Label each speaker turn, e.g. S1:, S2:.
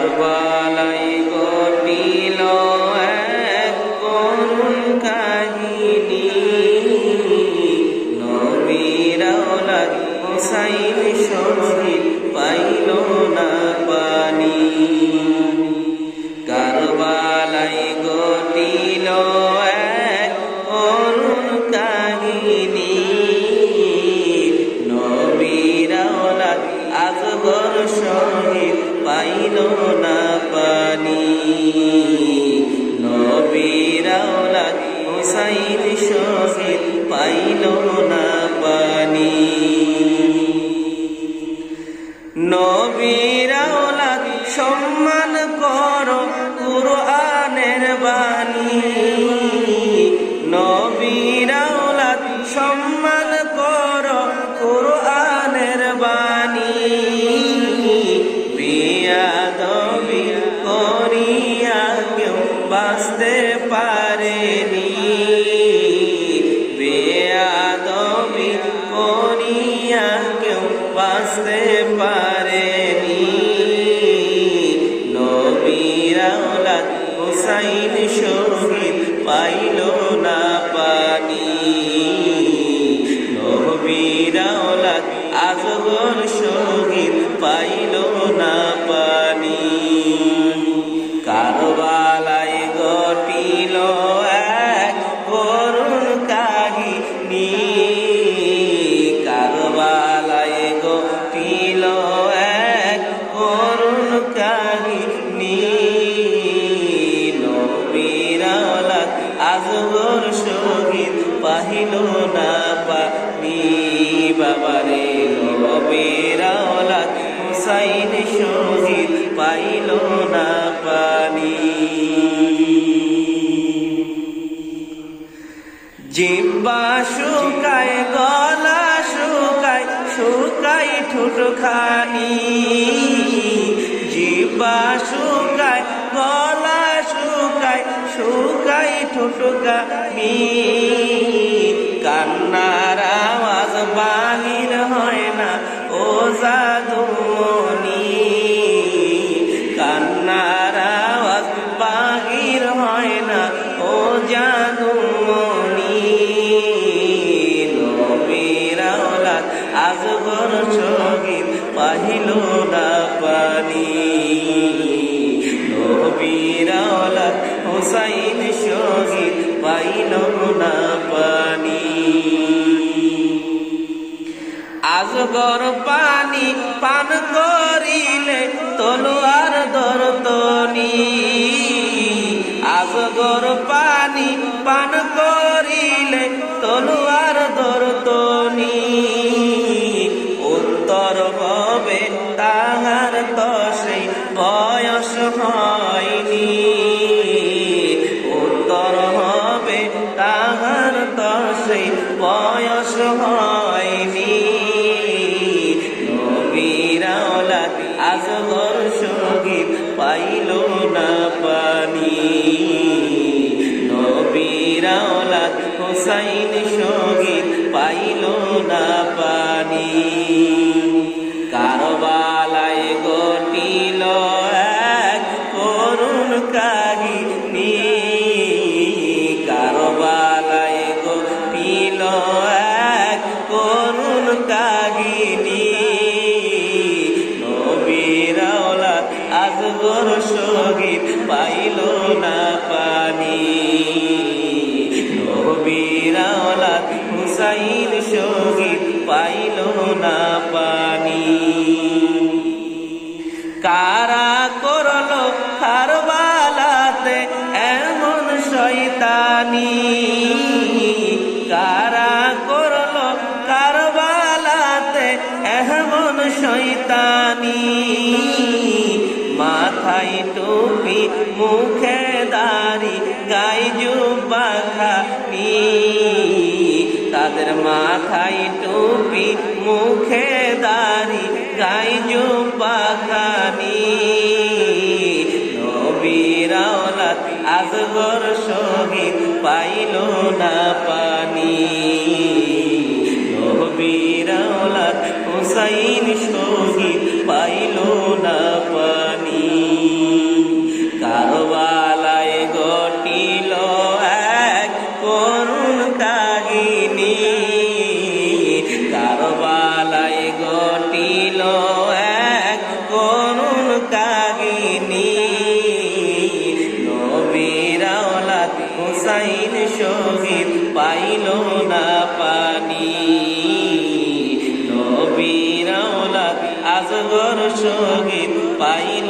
S1: কারবালাই ঘটিল এক করুণ কাহিনী। নবীর আওলাদ হুসাইন শহীদ পাইল না পানি নবীর আওলাদ, সম্মান করো কুরআনের বাণী। নবীর আওলাদ, সম্মান করো কুরআনের বাণী। বিয়াদবি করিয়া কেউ বাঁচতে পারেনি। নবীর আওলাদ হুসাইন শহীদ পাইল না পানি। নবীর আওলাদ আজগর শহীদ পাইল আজগর শহীদ পাহিল না পানি বাবারে নবীর আওলাদ হুসাইন শহীদ পাইল না পানি জিব্বা শুকায় গলা শুকায় শুকায় ঠোঁট খানি গলা শুকাই শুকাই ঠোঁট মি কান্নার আওয়াজ বাহির হয় না, ও জাদুমনি কান্নার আওয়াজ বাহির হয় না, ও জাদুমনি আওলাদ হুসাইন শহীদ পাইল না পানি। আজগর পানি পান করিলে তলোয়ার দরতনি। পানি পান হয়নি। উত্তর হবে তাহার তসে বয়স হয়নি। নবীর আওলাদ আজগর শহীদ পাইল না পানি। নবীর আওলাদ হুসাইন শহীদ পাইল না পানি। করুণ কাহিনী কারবালায় গটিল এক করুণ কাহিনী। নবীর আওলাদ আজগর শহীদ পাইল না পানি। নবীর আওলাদ হুসাইন শহীদ পাইল না পানি। মুখে দাড়ি, গায়ে জুব্বা তাদের মাথায় টুপি, মুখে দাড়ি, গায়ে জুব্বা আজগর শহীদ পাইল না পানি। নবীর আওলাদ হুসাইন শহীদ পাইল না হুসাইন শহীদ পাইল না পানি। নবীর আজগর শহীদ পাইল